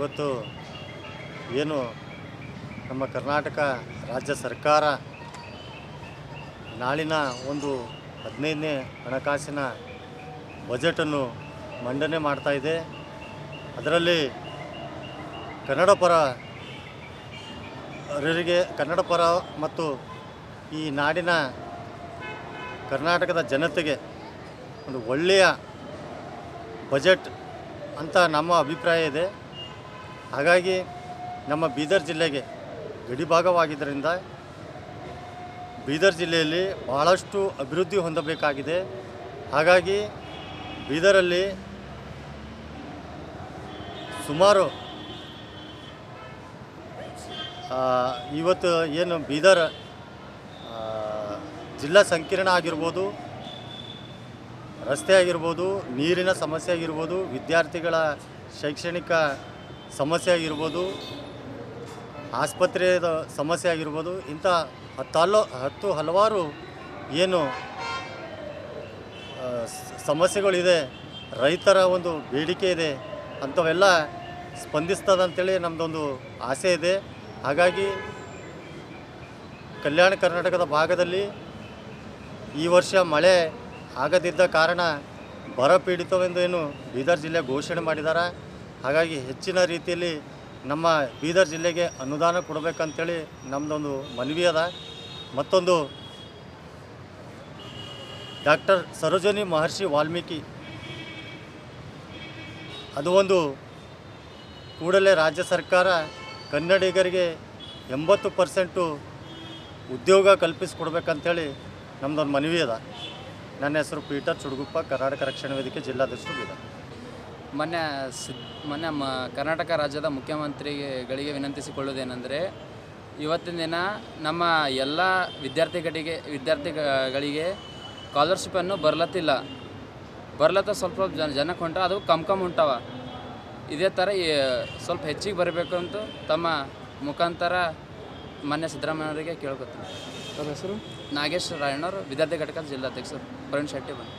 ಇವತ್ತು ಏನು ನಮ್ಮ ಕರ್ನಾಟಕ ರಾಜ್ಯ ಸರ್ಕಾರ ನಾಳಿನ ಒಂದು ಹದಿನೈದನೇ ಹಣಕಾಸಿನ ಬಜೆಟನ್ನು ಮಂಡನೆ ಮಾಡ್ತಾ ಇದೆ. ಅದರಲ್ಲಿ ಕನ್ನಡ ಪರ ಅವರಿಗೆ ಕನ್ನಡ ಪರ ಮತ್ತು ಈ ನಾಡಿನ ಕರ್ನಾಟಕದ ಜನತೆಗೆ ಒಂದು ಒಳ್ಳೆಯ ಬಜೆಟ್ ಅಂತ ನಮ್ಮ ಅಭಿಪ್ರಾಯ ಇದೆ. ಹಾಗಾಗಿ ನಮ್ಮ ಬೀದರ್ ಜಿಲ್ಲೆಗೆ ಗಡಿಭಾಗವಾಗಿದ್ದರಿಂದ ಬೀದರ್ ಜಿಲ್ಲೆಯಲ್ಲಿ ಬಹಳಷ್ಟು ಅಭಿವೃದ್ಧಿ ಹೊಂದಬೇಕಾಗಿದೆ. ಹಾಗಾಗಿ ಬೀದರಲ್ಲಿ ಸುಮಾರು ಇವತ್ತು ಏನು ಬೀದರ್ ಜಿಲ್ಲಾ ಸಂಕೀರ್ಣ ಆಗಿರ್ಬೋದು, ರಸ್ತೆ ಆಗಿರ್ಬೋದು, ನೀರಿನ ಸಮಸ್ಯೆ ಆಗಿರ್ಬೋದು, ವಿದ್ಯಾರ್ಥಿಗಳ ಶೈಕ್ಷಣಿಕ ಸಮಸ್ಯೆ ಆಗಿರ್ಬೋದು ಆಸ್ಪತ್ರೆಯ ಸಮಸ್ಯೆ ಆಗಿರ್ಬೋದು, ಇಂಥ ಹತ್ತಲ್ಲ, ಹತ್ತು ಹಲವಾರು ಏನು ಸಮಸ್ಯೆಗಳಿದೆ, ರೈತರ ಒಂದು ಬೇಡಿಕೆ ಇದೆ, ಅಂಥವೆಲ್ಲ ಸ್ಪಂದಿಸ್ತದಂತೇಳಿ ನಮ್ಮದೊಂದು ಆಸೆ ಇದೆ. ಹಾಗಾಗಿ ಕಲ್ಯಾಣ ಕರ್ನಾಟಕದ ಭಾಗದಲ್ಲಿ ಈ ವರ್ಷ ಮಳೆ ಆಗದಿದ್ದ ಕಾರಣ ಬರ ಪೀಡಿತವೆಂದು ಏನು ಬೀದರ್ ಜಿಲ್ಲೆ ಘೋಷಣೆ ಮಾಡಿದ್ದಾರೆ ಹಾಗಾಗಿ ಹೆಚ್ಚಿನ ರೀತಿಯಲ್ಲಿ ನಮ್ಮ ಬೀದರ್ ಜಿಲ್ಲೆಗೆ ಅನುದಾನ ಕೊಡಬೇಕಂತೇಳಿ ನಮ್ಮದೊಂದು ಮನವಿ ಅದ. ಮತ್ತೊಂದು ಡಾಕ್ಟರ್ ಸರೋಜಿನಿ ಮಹರ್ಷಿ ವಾಲ್ಮೀಕಿ. ಅದು ಒಂದು ಕೂಡಲೇ ರಾಜ್ಯ ಸರ್ಕಾರ ಕನ್ನಡಿಗರಿಗೆ ಎಂಬತ್ತು ಪರ್ಸೆಂಟು ಉದ್ಯೋಗ ಕಲ್ಪಿಸಿಕೊಡ್ಬೇಕಂತೇಳಿ ನಮ್ಮದೊಂದು ಮನವಿ ಅದ. ನನ್ನ ಹೆಸರು ಪೀಟರ್ ಚುಡುಗುಪ್ಪ, ಕರ್ನಾಟಕ ರಕ್ಷಣಾ ವೇದಿಕೆ ಜಿಲ್ಲಾಧ್ಯಕ್ಷರು ಬೀದರ್. ಮೊನ್ನೆ ಸಿದ್ ಮೊನ್ನೆ ಮ ಕರ್ನಾಟಕ ರಾಜ್ಯದ ಮುಖ್ಯಮಂತ್ರಿಗಳಿಗೆ ವಿನಂತಿಸಿಕೊಳ್ಳುವುದೇನೆಂದರೆ ಇವತ್ತಿನ ದಿನ ನಮ್ಮ ಎಲ್ಲ ವಿದ್ಯಾರ್ಥಿಗಳಿಗೆ ವಿದ್ಯಾರ್ಥಿಗಳಿಗೆ ಸ್ಕಾಲರ್ಶಿಪ್ಪನ್ನು ಬರ್ಲತ್ತಿಲ್ಲ. ಬರ್ಲತ್ತ ಸ್ವಲ್ಪ ಜನ ಜನಕ್ಕೆ ಹೊಂಟ ಅದು ಕಮ್ ಕಮ್ ಹೊಂಟವ ಇದೇ ಥರ ಸ್ವಲ್ಪ ಹೆಚ್ಚಿಗೆ ಬರಬೇಕು ಅಂತ ತಮ್ಮ ಮುಖಾಂತರ ಮೊನ್ನೆ ಸಿದ್ದರಾಮಯ್ಯವರಿಗೆ ಕೇಳ್ಕೊತೀನಿ. ಸರ್ ಹೆಸರು? ನಾಗೇಶ್ ರಾಯಣ್ಣವರು ವಿದ್ಯಾರ್ಥಿ ಘಟಕದ ಜಿಲ್ಲಾಧ್ಯಕ್ಷರು ಪ್ರವೀಣ್ ಶೆಟ್ಟಿ ಬಂದು.